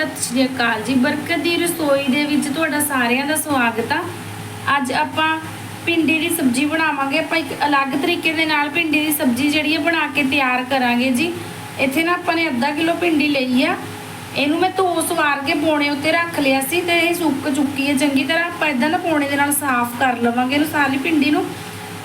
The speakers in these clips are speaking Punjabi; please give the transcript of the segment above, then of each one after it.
ਸਤਿ ਸ਼੍ਰੀ ਅਕਾਲ ਜੀ। ਬਰਕਤ ਦੀ ਰਸੋਈ ਦੇ ਵਿੱਚ ਤੁਹਾਡਾ ਸਾਰਿਆਂ ਦਾ ਸਵਾਗਤ ਆ। ਅੱਜ ਆਪਾਂ ਭਿੰਡੀ ਦੀ ਸਬਜ਼ੀ ਬਣਾਵਾਂਗੇ। ਆਪਾਂ ਇੱਕ ਅਲੱਗ ਤਰੀਕੇ ਦੇ ਨਾਲ ਭਿੰਡੀ ਦੀ ਸਬਜ਼ੀ ਜਿਹੜੀ ਹੈ ਬਣਾ ਕੇ ਤਿਆਰ ਕਰਾਂਗੇ ਜੀ। ਇੱਥੇ ਨਾ ਆਪਾਂ ਨੇ ਅੱਧਾ ਕਿਲੋ ਭਿੰਡੀ ਲਈ ਆ। ਇਹਨੂੰ ਮੈਂ ਧੋ ਸਵਾਰ ਕੇ ਪੋਣੇ ਉੱਤੇ ਰੱਖ ਲਿਆ ਸੀ ਤੇ ਇਹ ਸੁੱਕ ਚੁੱਕੀ ਹੈ ਚੰਗੀ ਤਰ੍ਹਾਂ ਆਪਾਂ ਇਦਾਂ ਨਾ ਪੋਣੇ ਦੇ ਨਾਲ ਸਾਫ਼ ਕਰ ਲਵਾਂਗੇ ਇਹਨੂੰ ਸਾਰੀ ਭਿੰਡੀ ਨੂੰ।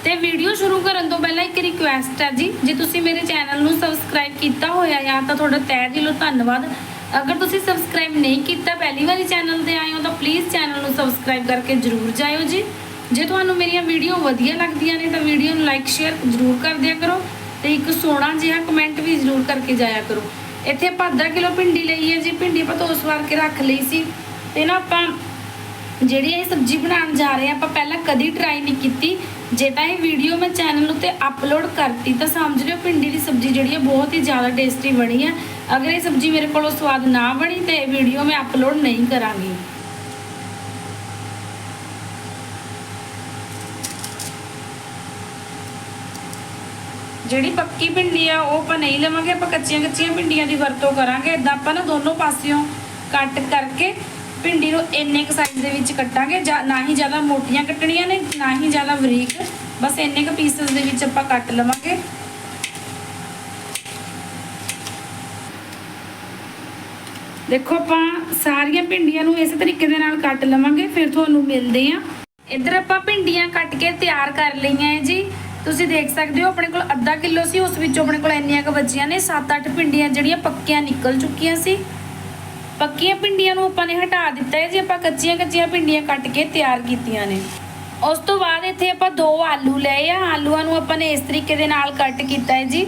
ਤੇ ਵੀਡੀਓ ਸ਼ੁਰੂ ਕਰਨ ਤੋਂ ਪਹਿਲਾਂ ਇੱਕ ਰਿਕੁਐਸਟ ਹੈ ਜੀ। ਜੇ ਤੁਸੀਂ ਮੇਰੇ ਚੈਨਲ ਨੂੰ ਸਬਸਕ੍ਰਾਈਬ ਕੀਤਾ ਹੋਇਆ ਜਾਂ ਤਾਂ ਤੁਹਾਡਾ ਤਹਿ ਦਿਲੋਂ ਧੰਨਵਾਦ। ਅਗਰ ਤੁਸੀਂ ਸਬਸਕ੍ਰਾਈਬ ਨਹੀਂ ਕੀਤਾ, ਪਹਿਲੀ ਵਾਰੀ ਚੈਨਲ ਤੇ ਆਏ ਹੋ, ਤਾਂ ਪਲੀਜ਼ ਚੈਨਲ ਨੂੰ ਸਬਸਕ੍ਰਾਈਬ ਕਰਕੇ ਜਰੂਰ ਜਾਇਓ ਜੀ। ਜੇ ਤੁਹਾਨੂੰ ਮੇਰੀਆਂ ਵੀਡੀਓ ਵਧੀਆ ਲੱਗਦੀਆਂ ਨੇ, ਤਾਂ ਵੀਡੀਓ ਨੂੰ ਲਾਈਕ ਸ਼ੇਅਰ ਜਰੂਰ ਕਰ ਦਿਆ ਕਰੋ ਤੇ ਇੱਕ ਸੋਹਣਾ ਜਿਹਾ ਕਮੈਂਟ ਵੀ ਜਰੂਰ ਕਰਕੇ ਜਾਇਆ ਕਰੋ। ਇੱਥੇ ਆਪਾਂ ਅੱਧਾ ਕਿਲੋ ਭਿੰਡੀ ਲਈ ਹੈ ਜੀ। ਭਿੰਡੀ ਆਪਾਂ ਧੋ ਸਵਾਰ ਕੇ ਰੱਖ ਲਈ ਸੀ। ਤੇ ਨਾ ਆਪਾਂ ਜਿਹੜੀ ਇਹ ਸਬਜ਼ੀ ਬਣਾਉਣ ਜਾ ਰਹੇ ਆ ਆਪਾਂ ਪਹਿਲਾਂ ਕਦੀ ਟਰਾਈ ਨਹੀਂ ਕੀਤੀ। ਜੇ ਤਾਂ ਇਹ ਵੀਡੀਓ ਮੈਂ ਚੈਨਲ ਉੱਤੇ ਅਪਲੋਡ ਕਰਤੀ, ਤਾਂ ਸਮਝ ਲਿਓ ਭਿੰਡੀ ਦੀ ਸਬਜ਼ੀ ਜਿਹੜੀ ਹੈ ਬਹੁਤ ਹੀ ਜ਼ਿਆਦਾ ਟੇਸਟੀ ਬਣੀ ਹੈ ਅਗਰ ਇਹ ਸਬਜ਼ੀ ਮੇਰੇ ਕੋਲੋਂ ਸਵਾਦ ਨਾ ਬਣੀ, ਤਾਂ ਇਹ ਵੀਡੀਓ ਮੈਂ ਅਪਲੋਡ ਨਹੀਂ ਕਰਾਂਗੀ। ਜਿਹੜੀ ਪੱਕੀ ਭਿੰਡੀ ਆ, ਉਹ ਆਪਾਂ ਨਹੀਂ ਲਵਾਂਗੇ, ਆਪਾਂ ਕੱਚੀਆਂ ਕੱਚੀਆਂ ਭਿੰਡੀਆਂ ਦੀ ਵਰਤੋਂ ਕਰਾਂਗੇ। ਇਦਾਂ ਆਪਾਂ ਨਾ ਦੋਨੋਂ ਪਾਸਿਓਂ ਕੱਟ ਕਰਕੇ ਭਿੰਡੀ ਨੂੰ ਇੰਨੇ ਕੁ ਸਾਈਜ਼ ਦੇ ਵਿੱਚ ਕੱਟਾਂਗੇ ਨਾ ਹੀ ਜ਼ਿਆਦਾ ਮੋਟੀਆਂ ਕੱਟਣੀਆਂ ਨੇ, ਨਾ ਹੀ ਜ਼ਿਆਦਾ ਬਰੀਕ, ਬਸ ਇੰਨੇ ਕੁ ਪੀਸਸ ਦੇ ਵਿੱਚ ਆਪਾਂ ਕੱਟ ਲਵਾਂਗੇ। ਦੇਖੋ ਆਪਾਂ ਸਾਰੀਆਂ ਭਿੰਡੀਆਂ ਨੂੰ ਇਸ ਤਰੀਕੇ ਦੇ ਨਾਲ ਕੱਟ ਲਵਾਂਗੇ, ਫਿਰ ਤੁਹਾਨੂੰ ਮਿਲਦੇ ਆ ਇੱਧਰ ਆਪਾਂ ਭਿੰਡੀਆਂ ਕੱਟ ਕੇ ਤਿਆਰ ਕਰ ਲਈਆਂ ਹੈ ਜੀ। ਤੁਸੀਂ ਦੇਖ ਸਕਦੇ ਹੋ, ਆਪਣੇ ਕੋਲ ਅੱਧਾ ਕਿਲੋ ਸੀ, ਉਸ ਵਿੱਚੋਂ ਆਪਣੇ ਕੋਲ ਇੰਨੀਆਂ ਕੁ ਬਚੀਆਂ ਨੇ 7-8 ਭਿੰਡੀਆਂ ਜਿਹੜੀਆਂ ਪੱਕੀਆਂ ਨਿਕਲ ਚੁੱਕੀਆਂ ਸੀ। ਪੱਕੀਆਂ ਭਿੰਡੀਆਂ ਨੂੰ ਆਪਾਂ ਨੇ ਹਟਾ ਦਿੱਤਾ ਹੈ, ਜੀ ਆਪਾਂ ਕੱਚੀਆਂ ਕੱਚੀਆਂ ਭਿੰਡੀਆਂ ਕੱਟ ਕੇ ਤਿਆਰ ਕੀਤੀਆਂ ਨੇ। ਉਸ ਤੋਂ ਬਾਅਦ ਇੱਥੇ ਆਪਾਂ ਦੋ ਆਲੂ ਲਏ ਆ। ਆਲੂਆਂ ਨੂੰ ਆਪਾਂ ਨੇ ਇਸ ਤਰੀਕੇ ਦੇ ਨਾਲ ਕੱਟ ਕੀਤਾ ਹੈ ਜੀ।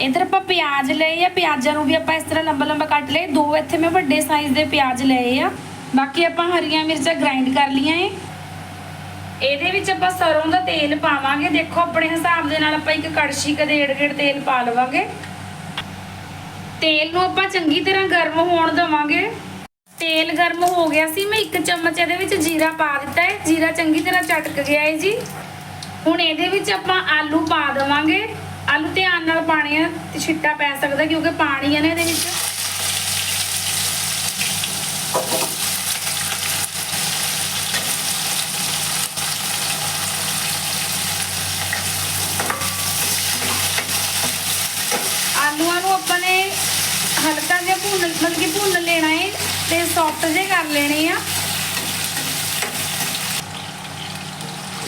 ਇਧਰ ਆਪਾਂ ਪਿਆਜ਼ ਲਏ ਆ। ਪਿਆਜ਼ਾਂ ਨੂੰ ਵੀ ਆਪਾਂ ਇਸ ਤਰ੍ਹਾਂ ਲੰਬਾ ਲੰਬਾ ਕੱਟ ਲਏ। ਦੋ ਇੱਥੇ ਮੈਂ ਵੱਡੇ ਸਾਈਜ਼ ਦੇ ਪਿਆਜ਼ ਲਏ ਆ। ਬਾਕੀ ਆਪਾਂ ਹਰੀਆਂ ਮਿਰਚਾਂ ਗ੍ਰਾਈਂਡ ਕਰ ਲੀਆਂ ਏ। ਇਹਦੇ ਵਿੱਚ ਆਪਾਂ ਸਰੋਂ ਦਾ ਤੇਲ ਪਾਵਾਂਗੇ। ਦੇਖੋ ਆਪਣੇ ਹਿਸਾਬ ਦੇ ਨਾਲ ਆਪਾਂ ਇੱਕ ਕੜਛੀ ਕਦੇ ਡੇਢ ਡੇਢ ਤੇਲ ਪਾ ਲਵਾਂਗੇ। ਤੇਲ ਨੂੰ ਆਪਾਂ ਚੰਗੀ ਤਰ੍ਹਾਂ ਗਰਮ ਹੋਣ ਦੇਵਾਂਗੇ। ਤੇਲ ਗਰਮ ਹੋ ਗਿਆ ਸੀ, ਮੈਂ ਇੱਕ ਚਮਚ ਇਹਦੇ ਵਿੱਚ ਜੀਰਾ ਪਾ ਦਿੱਤਾ ਹੈ। ਜੀਰਾ ਚੰਗੀ ਤਰ੍ਹਾਂ ਚਟਕ ਗਿਆ ਹੈ ਜੀ। ਹੁਣ ਇਹਦੇ ਵਿੱਚ ਆਪਾਂ ਆਲੂ ਪਾ ਦੇਵਾਂਗੇ। ਆਲੂ ਧਿਆਨ ਨਾਲ ਪਾਣੇ ਆ, ਤੇ ਛਿੱਟਾ ਪੈ ਸਕਦਾ ਕਿਉਂਕਿ ਪਾਣੀ ਹੈ ਨਾ ਇਹਦੇ ਵਿੱਚ ਆਲੂਆਂ ਨੂੰ ਆਪਾਂ ਨੇ ਹਲਕਾ ਜਿਹਾ ਭੁੰਨ, ਮਤਲਬ ਕਿ ਭੁੰਨ ਲੈਣਾ ਹੈ ਤੇ ਸੌਫਟ ਜਿਹੇ ਕਰ ਲੈਣੇ ਆ।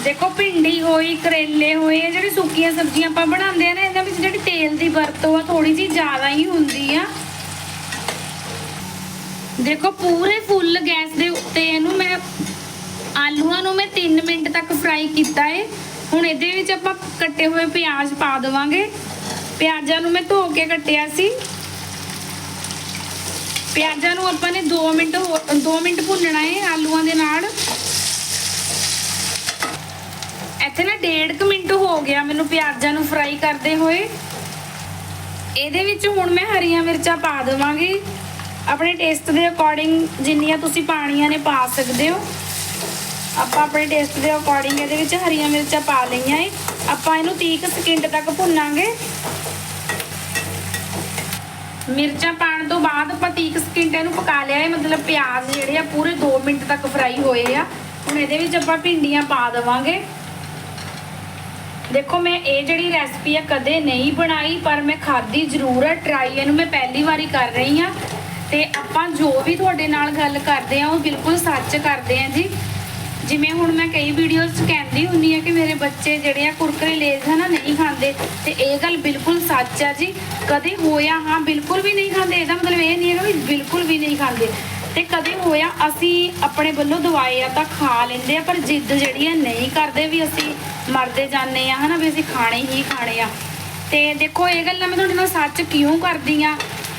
ਦੇਖੋ ਭਿੰਡੀ ਹੋਈ, ਕਰੇਲੇ ਹੋਏ ਜਿਹੜੀ ਸੁੱਕੀਆਂ ਸਬਜ਼ੀਆਂ ਆਪਾਂ ਬਣਾਉਂਦੇ ਆ ਨਾ, ਇਹਨਾਂ ਵਿੱਚ ਜਿਹੜੀ ਤੇਲ ਦੀ ਵਰਤੋਂ ਆ ਥੋੜੀ ਜੀ ਜ਼ਿਆਦਾ ਹੀ ਹੁੰਦੀ ਆ। ਦੇਖੋ ਪੂਰੇ ਫੁੱਲ ਗੈਸ ਦੇ ਉੱਤੇ ਇਹਨੂੰ ਮੈਂ ਆਲੂਆਂ ਨੂੰ ਮੈਂ 3 ਮਿੰਟ ਤੱਕ ਫਰਾਈ ਕੀਤਾ ਏ। ਹੁਣ ਇਹਦੇ ਵਿੱਚ ਆਪਾਂ ਕੱਟੇ ਹੋਏ ਪਿਆਜ਼ ਪਾ ਦੇਵਾਂਗੇ। ਪਿਆਜ਼ਾਂ ਨੂੰ ਮੈਂ ਧੋ ਕੇ ਕੱਟਿਆ ਸੀ। ਪਿਆਜ਼ਾਂ ਨੂੰ ਆਪਾਂ ਨੇ 2 ਮਿੰਟ 2 ਮਿੰਟ ਭੁੰਨਣਾ ਹੈ ਆਲੂਆਂ ਦੇ ਨਾਲ। ਇੱਥੇ ਨਾ 1.5 ਮਿੰਟ ਹੋ ਗਿਆ ਮੈਨੂੰ ਪਿਆਜ਼ਾਂ ਨੂੰ ਫਰਾਈ ਕਰਦੇ ਹੋਏ। ਇਹਦੇ ਵਿੱਚ ਹੁਣ ਮੈਂ ਹਰੀਆਂ ਮਿਰਚਾਂ ਪਾ ਦੇਵਾਂਗੀ। ਆਪਣੇ ਟੇਸਟ ਦੇ ਅਕੋਰਡਿੰਗ ਜਿੰਨੀਆਂ ਤੁਸੀਂ ਪਾਣੀਆਂ ਨੇ ਪਾ ਸਕਦੇ ਹੋ। ਆਪਾਂ ਆਪਣੇ ਟੇਸਟ ਦੇ ਅਕੋਰਡਿੰਗ ਇਹਦੇ ਵਿੱਚ ਹਰੀਆਂ ਮਿਰਚਾਂ ਪਾ ਲਈਆਂ ਏ। ਆਪਾਂ ਇਹਨੂੰ 30 ਸਕਿੰਟ ਤੱਕ ਭੁੰਨਾਂਗੇ। ਮਿਰਚਾਂ ਪਾਣ ਤੋਂ ਬਾਅਦ ਆਪਾਂ 30 ਸਕਿੰਟ ਇਹਨੂੰ ਪਕਾ ਲਿਆ ਹੈ। ਮਤਲਬ ਪਿਆਜ਼ ਜਿਹੜੇ ਆ ਪੂਰੇ 2 ਮਿੰਟ ਤੱਕ ਫਰਾਈ ਹੋਏ ਆ। ਹੁਣ ਇਹਦੇ ਵਿੱਚ ਆਪਾਂ ਭਿੰਡੀਆਂ ਪਾ ਦੇਵਾਂਗੇ। ਦੇਖੋ, ਮੈਂ ਇਹ ਜਿਹੜੀ ਰੈਸਪੀ ਆ ਕਦੇ ਨਹੀਂ ਬਣਾਈ, ਪਰ ਮੈਂ ਖਾਧੀ ਜ਼ਰੂਰ ਹੈ ਟਰਾਈ ਇਹਨੂੰ ਮੈਂ ਪਹਿਲੀ ਵਾਰੀ ਕਰ ਰਹੀ ਆ। ਤੇ ਆਪਾਂ ਜੋ ਵੀ ਤੁਹਾਡੇ ਨਾਲ ਗੱਲ ਕਰਦੇ ਆ, ਉਹ ਬਿਲਕੁਲ ਸੱਚ ਕਰਦੇ ਆ ਜੀ। ਜਿਵੇਂ ਹੁਣ ਮੈਂ ਕਈ ਵੀਡੀਓਜ਼ 'ਚ ਕਹਿੰਦੀ ਹੁੰਨੀ ਆ ਕਿ ਮੇਰੇ ਬੱਚੇ ਜਿਹੜੇ ਆ ਕੁਰਕਰੇ ਲੇਜ਼ ਹਨਾ ਨਹੀਂ ਖਾਂਦੇ, ਤੇ ਇਹ ਗੱਲ ਬਿਲਕੁਲ ਸੱਚ ਆ ਜੀ। ਕਦੇ ਹੋਇਆ, ਹਾਂ, ਬਿਲਕੁਲ ਵੀ ਨਹੀਂ ਖਾਂਦੇ, ਇਹਦਾ ਮਤਲਬ ਇਹ ਨਹੀਂ ਹੈਗਾ ਵੀ ਬਿਲਕੁਲ ਵੀ ਨਹੀਂ ਖਾਂਦੇ। ਤੇ ਕਦੇ ਹੋਇਆ, ਅਸੀਂ ਆਪਣੇ ਵੱਲੋਂ ਦਵਾਈ ਆ ਤਾਂ ਖਾ ਲੈਂਦੇ ਆ, ਪਰ ਜਿੱਦ ਜਿਹੜੀ ਆ ਨਹੀਂ ਕਰਦੇ ਵੀ ਅਸੀਂ ਮਰਦੇ ਜਾਂਦੇ ਆ, ਹਨਾ, ਵੀ ਅਸੀਂ ਖਾਣੇ ਹੀ ਖਾਣੇ ਆ। ਤੇ ਦੇਖੋ, ਇਹ ਗੱਲਾਂ ਮੈਂ ਤੁਹਾਡੇ ਨਾਲ ਸੱਚ ਕਿਉਂ ਕਰਦੀ ਆ?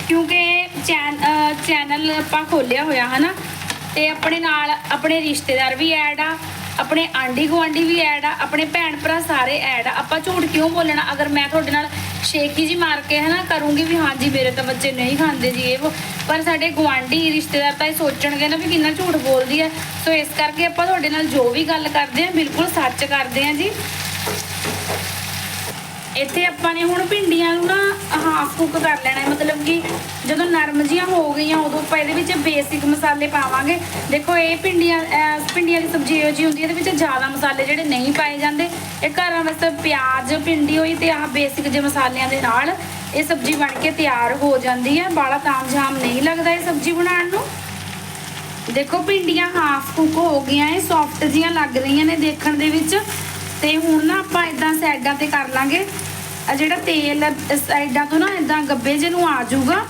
ਕਿਉਂਕਿ ਚੈਨਲ ਆਪਾਂ ਖੋਲਿਆ ਹੋਇਆ, ਹਨਾ ਤੇ ਆਪਣੇ ਨਾਲ ਆਪਣੇ ਰਿਸ਼ਤੇਦਾਰ ਵੀ ਐਡ ਆ, ਆਪਣੇ ਆਂਢੀ ਗੁਆਂਢੀ ਵੀ ਐਡ ਆ, ਆਪਣੇ ਭੈਣ ਭਰਾ ਸਾਰੇ ਐਡ ਆ। ਆਪਾਂ ਝੂਠ ਕਿਉਂ ਬੋਲਣਾ? ਅਗਰ ਮੈਂ ਤੁਹਾਡੇ ਨਾਲ ਸ਼ੇਕੀ ਜੀ ਮਾਰ ਕੇ ਹਨਾ ਕਰੂੰਗੀ ਵੀ ਹਾਂਜੀ, ਮੇਰੇ ਤਾਂ ਬੱਚੇ ਨਹੀਂ ਖਾਂਦੇ ਜੀ ਇਹ ਉਹ ਪਰ ਸਾਡੇ ਗੁਆਂਢੀ ਰਿਸ਼ਤੇਦਾਰ ਤਾਂ ਇਹ ਸੋਚਣਗੇ ਨਾ ਵੀ ਕਿੰਨਾ ਝੂਠ ਬੋਲਦੀ ਹੈ ਸੋ ਇਸ ਕਰਕੇ ਆਪਾਂ ਤੁਹਾਡੇ ਨਾਲ ਜੋ ਵੀ ਗੱਲ ਕਰਦੇ ਆ, ਬਿਲਕੁਲ ਸੱਚ ਕਰਦੇ ਆ ਜੀ। ਇੱਥੇ ਆਪਾਂ ਨੇ ਹੁਣ ਭਿੰਡੀਆਂ ਨੂੰ ਨਾ ਹਾਫ ਕੁੱਕ ਕਰ ਲੈਣਾ ਹੈ। ਮਤਲਬ ਕਿ ਜਦੋਂ ਨਰਮ ਜੀਆਂ ਹੋ ਗਈਆਂ, ਉਦੋਂ ਆਪਾਂ ਇਹਦੇ ਵਿੱਚ ਬੇਸਿਕ ਮਸਾਲੇ ਪਾਵਾਂਗੇ। ਦੇਖੋ, ਇਹ ਭਿੰਡੀਆਂ ਭਿੰਡੀਆਂ ਦੀ ਸਬਜ਼ੀ ਇਹੋ ਜਿਹੀ ਹੁੰਦੀ ਹੈ, ਇਹਦੇ ਵਿੱਚ ਜ਼ਿਆਦਾ ਮਸਾਲੇ ਜਿਹੜੇ ਨਹੀਂ ਪਾਏ ਜਾਂਦੇ। ਇਹ ਘਰਾਂ ਵਾਸਤੇ ਪਿਆਜ਼, ਭਿੰਡੀ ਹੋਈ ਤੇ ਆਹ ਬੇਸਿਕ ਜਿਹੇ ਮਸਾਲਿਆਂ ਦੇ ਨਾਲ ਇਹ ਸਬਜ਼ੀ ਬਣ ਕੇ ਤਿਆਰ ਹੋ ਜਾਂਦੀ ਹੈ। ਬਾਲਾ ਤਾਮਝਾਮ ਨਹੀਂ ਲੱਗਦਾ ਇਹ ਸਬਜ਼ੀ ਬਣਾਉਣ ਨੂੰ। ਦੇਖੋ, ਭਿੰਡੀਆਂ ਹਾਫ ਕੁੱਕ ਹੋ ਗਈਆਂ, ਇਹ ਸੌਫਟ ਜੀਆਂ ਲੱਗ ਰਹੀਆਂ ਨੇ ਦੇਖਣ ਦੇ ਵਿੱਚ। ਤੇ ਹੁਣ ਨਾ ਆਪਾਂ ਇਦਾਂ ਸਾਈਡਾਂ ਤੇ ਕਰ ਲਾਂਗੇ। ਆ ਜਿਹੜਾ ਤੇਲ ਸਾਈਡਾਂ ਤੋਂ ਨਾ ਇਦਾਂ ਗੱਬੇ ਜਿਹੇ ਨੂੰ ਆ ਜਾਊਗਾ।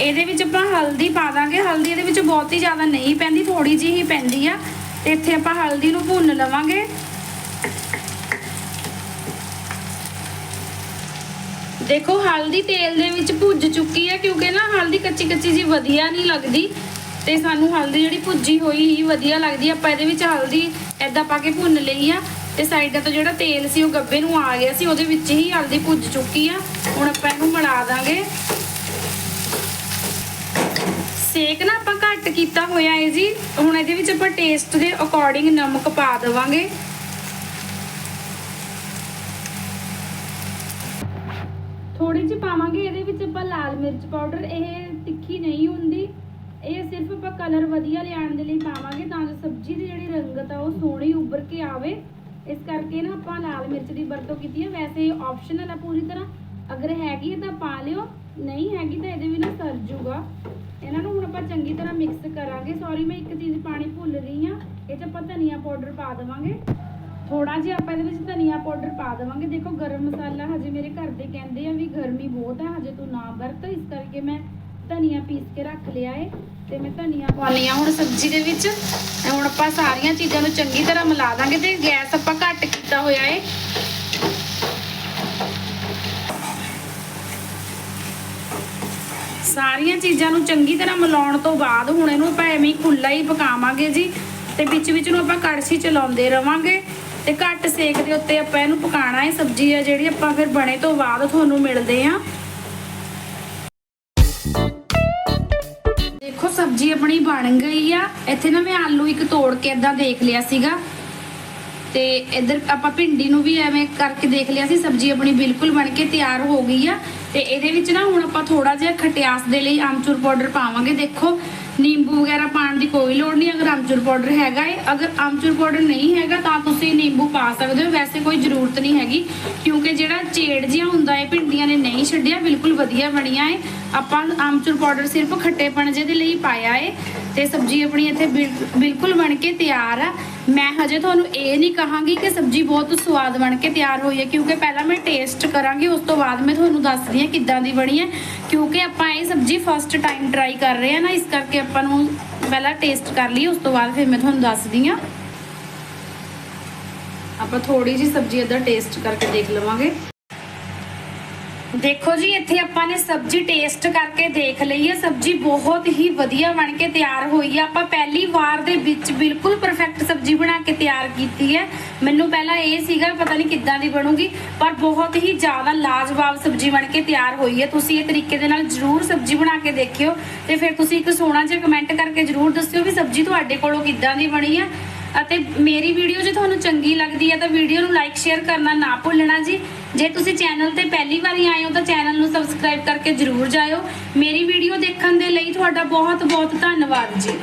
ਇਹਦੇ ਵਿੱਚ ਆਪਾਂ ਹਲਦੀ ਪਾ ਦਾਂਗੇ। ਹਲਦੀ ਇਹਦੇ ਵਿੱਚ ਬਹੁਤੀ ਜ਼ਿਆਦਾ ਨਹੀਂ ਪੈਂਦੀ ਥੋੜੀ ਜਿਹੀ ਹੀ ਪੈਂਦੀ ਆ। ਤੇ ਇੱਥੇ ਆਪਾਂ ਹਲਦੀ ਨੂੰ ਭੁੰਨ ਲਵਾਂਗੇ। ਦੇਖੋ, ਹਲਦੀ ਤੇਲ ਦੇ ਵਿੱਚ ਭੁੱਜ ਚੁੱਕੀ ਹੈ ਕਿਉਂਕਿ ਨਾ ਹਲਦੀ ਕੱਚੀ ਕੱਚੀ ਜੀ ਵਧੀਆ ਨਹੀਂ ਲੱਗਦੀ। ਤੇ ਸਾਨੂੰ ਹਲਦੀ ਜਿਹੜੀ ਭੁੱਜੀ ਹੋਈ ਹੀ ਵਧੀਆ ਲੱਗਦੀ ਆ। ਆਪਾਂ ਇਹਦੇ ਵਿੱਚ ਹਲਦੀ ਐਦਾਂ ਪਾ ਕੇ ਭੁੰਨ ਲਈ ਆ। ਤੇ ਸਾਈਡਾਂ ਤੋਂ ਜਿਹੜਾ ਤੇਲ ਸੀ, ਉਹ ਗੱਬੇ ਨੂੰ ਆ ਗਿਆ ਸੀ, ਉਹਦੇ ਵਿੱਚ ਹੀ ਹਲਦੀ ਭੁੱਜ ਚੁੱਕੀ ਆ। ਹੁਣ ਆਪਾਂ ਇਹਨੂੰ ਮਿਲਾ ਦਾਂਗੇ। ਸੇਕ ਨਾ ਆਪਾਂ ਘੱਟ ਕੀਤਾ ਹੋਇਆ ਹੈ ਜੀ। ਹੁਣ ਇਹਦੇ ਵਿੱਚ ਆਪਾਂ ਟੇਸਟ ਦੇ ਅਕੋਰਡਿੰਗ ਨਮਕ ਪਾ ਦੇਵਾਂਗੇ। ਥੋੜੀ ਜਿਹੀ ਪਾਵਾਂਗੇ, ਇਹਦੇ ਵਿੱਚ ਆਪਾਂ ਲਾਲ ਮਿਰਚ ਪਾਊਡਰ ਇਹ ਤਿੱਖੀ ਨਹੀਂ ਹੁੰਦੀ। ਇਹ ਸਿਰਫ ਆਪਾਂ ਕਲਰ ਵਧੀਆ ਲਿਆਉਣ ਦੇ ਲਈ ਪਾਵਾਂਗੇ, ਤਾਂ ਜੋ ਸਬਜ਼ੀ ਦੀ ਜਿਹੜੀ ਰੰਗਤ ਆ ਉਹ ਸੋਹਣੀ ਉੱਭਰ ਕੇ ਆਵੇ। ਇਸ ਕਰਕੇ ਨਾ ਆਪਾਂ ਲਾਲ ਮਿਰਚ ਦੀ ਵਰਤੋਂ ਕੀਤੀ ਹੈ ਵੈਸੇ ਇਹ ਆਪਸ਼ਨਲ ਆ ਪੂਰੀ ਤਰ੍ਹਾਂ। ਅਗਰ ਹੈਗੀ ਹੈ ਤਾਂ ਪਾ ਲਿਓ, ਨਹੀਂ ਹੈਗੀ ਤਾਂ ਇਹਦੇ ਵੀ ਨਾ ਸਰ ਜੂਗਾ। ਇਹਨਾਂ ਨੂੰ ਹੁਣ ਆਪਾਂ ਚੰਗੀ ਤਰ੍ਹਾਂ ਮਿਕਸ ਕਰਾਂਗੇ। ਸੌਰੀ ਮੈਂ ਇੱਕ ਚੀਜ਼ ਪਾਣੀ ਭੁੱਲ ਰਹੀ ਹਾਂ। ਇਹ 'ਚ ਆਪਾਂ ਧਨੀਆ ਪਾਊਡਰ ਪਾ ਦੇਵਾਂਗੇ। ਥੋੜਾ ਜਿਹਾ ਆਪਾਂ ਇਹਦੇ ਵਿੱਚ ਧਨੀਆ ਪਾਊਡਰ ਪਾ ਦੇਵਾਂਗੇ। ਦੇਖੋ, ਗਰਮ ਮਸਾਲਾ ਹਜੇ ਮੇਰੇ ਘਰ ਦੇ ਕਹਿੰਦੇ ਆ ਵੀ ਗਰਮੀ ਬਹੁਤ ਆ, ਹਜੇ ਤੂੰ ਨਾ ਵਰਤ। ਇਸ ਕਰਕੇ ਮੈਂ ਧਨੀਆ ਪੀਸ ਕੇ ਰੱਖ ਲਿਆ ਏ। ਤੇ ਮੈਂ ਧਨੀਆ ਪਾਉਣੀ ਆ ਹੁਣ ਸਬਜ਼ੀ ਦੇ ਵਿੱਚ। ਹੁਣ ਆਪਾਂ ਸਾਰੀਆਂ ਚੀਜ਼ਾਂ ਨੂੰ ਚੰਗੀ ਤਰ੍ਹਾਂ ਮਿਲਾ ਦਾਂਗੇ ਤੇ ਗੈਸ ਆਪਾਂ ਘੱਟ ਕੀਤਾ ਹੋਇਆ ਏ। ਸਾਰੀਆਂ ਚੀਜ਼ਾਂ ਨੂੰ ਚੰਗੀ ਤਰ੍ਹਾਂ ਮਿਲਾਉਣ ਤੋਂ ਬਾਅਦ ਹੁਣ ਇਹਨੂੰ ਆਪਾਂ ਐਵੇਂ ਹੀ ਖੁੱਲਾ ਹੀ ਪਕਾਵਾਂਗੇ ਜੀ। ਤੇ ਵਿੱਚ ਵਿੱਚ ਨੂੰ ਆਪਾਂ ਕੜਛੀ ਚਲਾਉਂਦੇ ਰਵਾਂਗੇ। ਤੇ ਘੱਟ ਸੇਕ ਦੇ ਉੱਤੇ ਆਪਾਂ ਇਹਨੂੰ ਪਕਾਣਾ ਹੈ ਸਬਜ਼ੀ ਆ ਜਿਹੜੀ ਆਪਾਂ ਫਿਰ ਬਣੇ ਤੋਂ ਬਾਅਦ ਤੁਹਾਨੂੰ ਮਿਲਦੇ ਆ। ਸਬਜ਼ੀ ਆਪਣੀ ਬਣ ਗਈ ਆ। ਇੱਥੇ ਨਾ ਮੈਂ ਆਲੂ ਇੱਕ ਤੋੜ ਕੇ ਇਦਾਂ ਦੇਖ ਲਿਆ ਸੀਗਾ। ਤੇ ਇੱਧਰ ਆਪਾਂ ਭਿੰਡੀ ਨੂੰ ਵੀ ਐਵੇਂ ਕਰਕੇ ਦੇਖ ਲਿਆ ਸੀ। ਸਬਜ਼ੀ ਆਪਣੀ ਬਿਲਕੁਲ ਬਣ ਕੇ ਤਿਆਰ ਹੋ ਗਈ ਆ। ਤੇ ਇਹਦੇ ਵਿੱਚ ਨਾ ਹੁਣ ਆਪਾਂ ਥੋੜਾ ਜਿਹਾ ਖਟਿਆਸ ਦੇ ਲਈ ਆਮਚੂਰ ਪਾਊਡਰ ਪਾਵਾਂਗੇ। ਦੇਖੋ ਨਿੰਬੂ ਵਗੈਰਾ ਪਾਉਣ ਦੀ ਕੋਈ ਲੋੜ ਨਹੀਂ, ਅਗਰ ਆਮਚੂਰ ਪਾਊਡਰ ਹੈਗਾ ਹੈ ਅਗਰ ਆਮਚੂਰ ਪਾਊਡਰ ਨਹੀਂ ਹੈਗਾ, ਤਾਂ ਤੁਸੀਂ ਨਿੰਬੂ ਪਾ ਸਕਦੇ ਹੋ। ਵੈਸੇ ਕੋਈ ਜ਼ਰੂਰਤ ਨਹੀਂ ਹੈਗੀ, ਕਿਉਂਕਿ ਜਿਹੜਾ ਚੇੜ ਜਿਹਾ ਹੁੰਦਾ ਹੈ ਭਿੰਡੀਆਂ ਨੇ ਨਹੀਂ ਛੱਡਿਆ, ਬਿਲਕੁਲ ਵਧੀਆ ਬਣੀਆਂ ਹੈ ਆਪਾਂ ਆਮਚੂਰ ਪਾਊਡਰ ਸਿਰਫ ਖੱਟੇਪਣ ਜਿਹੇ ਦੇ ਲਈ ਪਾਇਆ ਏ, ਤੇ ਸਬਜ਼ੀ ਆਪਣੀ ਇੱਥੇ ਬਿਲ- ਬਿਲਕੁਲ ਬਣ ਕੇ ਤਿਆਰ ਆ। ਮੈਂ ਹਜੇ ਤੁਹਾਨੂੰ ਇਹ ਨਹੀਂ ਕਹਾਂਗੀ ਕਿ ਸਬਜ਼ੀ ਬਹੁਤ ਸਵਾਦ ਬਣ ਕੇ ਤਿਆਰ ਹੋਈ ਹੈ ਕਿਉਂਕਿ ਪਹਿਲਾਂ ਮੈਂ ਟੇਸਟ ਕਰਾਂਗੀ, ਉਸ ਤੋਂ ਬਾਅਦ ਮੈਂ ਤੁਹਾਨੂੰ ਦੱਸਦੀ ਹਾਂ ਕਿੱਦਾਂ ਦੀ ਬਣੀ ਹੈ ਕਿਉਂਕਿ ਆਪਾਂ ਇਹ ਸਬਜ਼ੀ ਫਸਟ ਟਾਈਮ ਟਰਾਈ ਕਰ ਰਹੇ ਹਾਂ ਨਾ, ਇਸ ਕਰਕੇ ਆਪਾਂ ਨੂੰ ਪਹਿਲਾਂ ਟੇਸਟ ਕਰ ਲਈ, ਉਸ ਤੋਂ ਬਾਅਦ ਫਿਰ ਮੈਂ ਤੁਹਾਨੂੰ ਦੱਸਦੀ ਹਾਂ। ਆਪਾਂ ਥੋੜੀ ਜੀ ਸਬਜ਼ੀ ਇੱਧਰ ਟੇਸਟ ਕਰਕੇ ਦੇਖ ਲਵਾਂਗੇ। ਦੇਖੋ ਜੀ, ਇੱਥੇ ਆਪਾਂ ਨੇ ਸਬਜ਼ੀ ਟੇਸਟ ਕਰਕੇ ਦੇਖ ਲਈ ਹੈ। ਸਬਜ਼ੀ ਬਹੁਤ ਹੀ ਵਧੀਆ ਬਣ ਕੇ ਤਿਆਰ ਹੋਈ ਹੈ। ਆਪਾਂ ਪਹਿਲੀ ਵਾਰ ਦੇ ਵਿੱਚ ਬਿਲਕੁਲ ਪਰਫੈਕਟ ਸਬਜ਼ੀ ਬਣਾ ਕੇ ਤਿਆਰ ਕੀਤੀ ਹੈ। ਮੈਨੂੰ ਪਹਿਲਾਂ ਇਹ ਸੀਗਾ, ਪਤਾ ਨਹੀਂ ਕਿੱਦਾਂ ਦੀ ਬਣੂਗੀ, ਪਰ ਬਹੁਤ ਹੀ ਜ਼ਿਆਦਾ ਲਾਜਵਾਬ ਸਬਜ਼ੀ ਬਣ ਕੇ ਤਿਆਰ ਹੋਈ ਹੈ। ਤੁਸੀਂ ਇਹ ਤਰੀਕੇ ਦੇ ਨਾਲ ਜ਼ਰੂਰ ਸਬਜ਼ੀ ਬਣਾ ਕੇ ਦੇਖਿਓ ਤੇ ਫਿਰ ਤੁਸੀਂ ਇੱਕ ਸੋਹਣਾ ਜਿਹਾ ਕਮੈਂਟ ਕਰਕੇ ਜ਼ਰੂਰ ਦੱਸਿਓ ਵੀ ਸਬਜ਼ੀ ਤੁਹਾਡੇ ਕੋਲੋਂ ਕਿੱਦਾਂ ਦੀ ਬਣੀ ਹੈ। ਅਤੇ ਮੇਰੀ ਵੀਡੀਓ ਜੇ ਤੁਹਾਨੂੰ ਚੰਗੀ ਲੱਗਦੀ ਹੈ ਤਾਂ ਵੀਡੀਓ ਨੂੰ ਲਾਈਕ ਸ਼ੇਅਰ ਕਰਨਾ ਨਾ ਭੁੱਲਣਾ ਜੀ। ਜੇ ਤੁਸੀਂ ਚੈਨਲ ਤੇ ਪਹਿਲੀ ਵਾਰੀ ਆਏ ਹੋ ਤਾਂ ਚੈਨਲ ਨੂੰ ਸਬਸਕ੍ਰਾਈਬ ਕਰਕੇ ਜਰੂਰ ਜਾਇਓ। ਮੇਰੀ ਵੀਡੀਓ ਦੇਖਣ ਦੇ ਲਈ ਤੁਹਾਡਾ ਬਹੁਤ ਬਹੁਤ ਧੰਨਵਾਦ ਜੀ।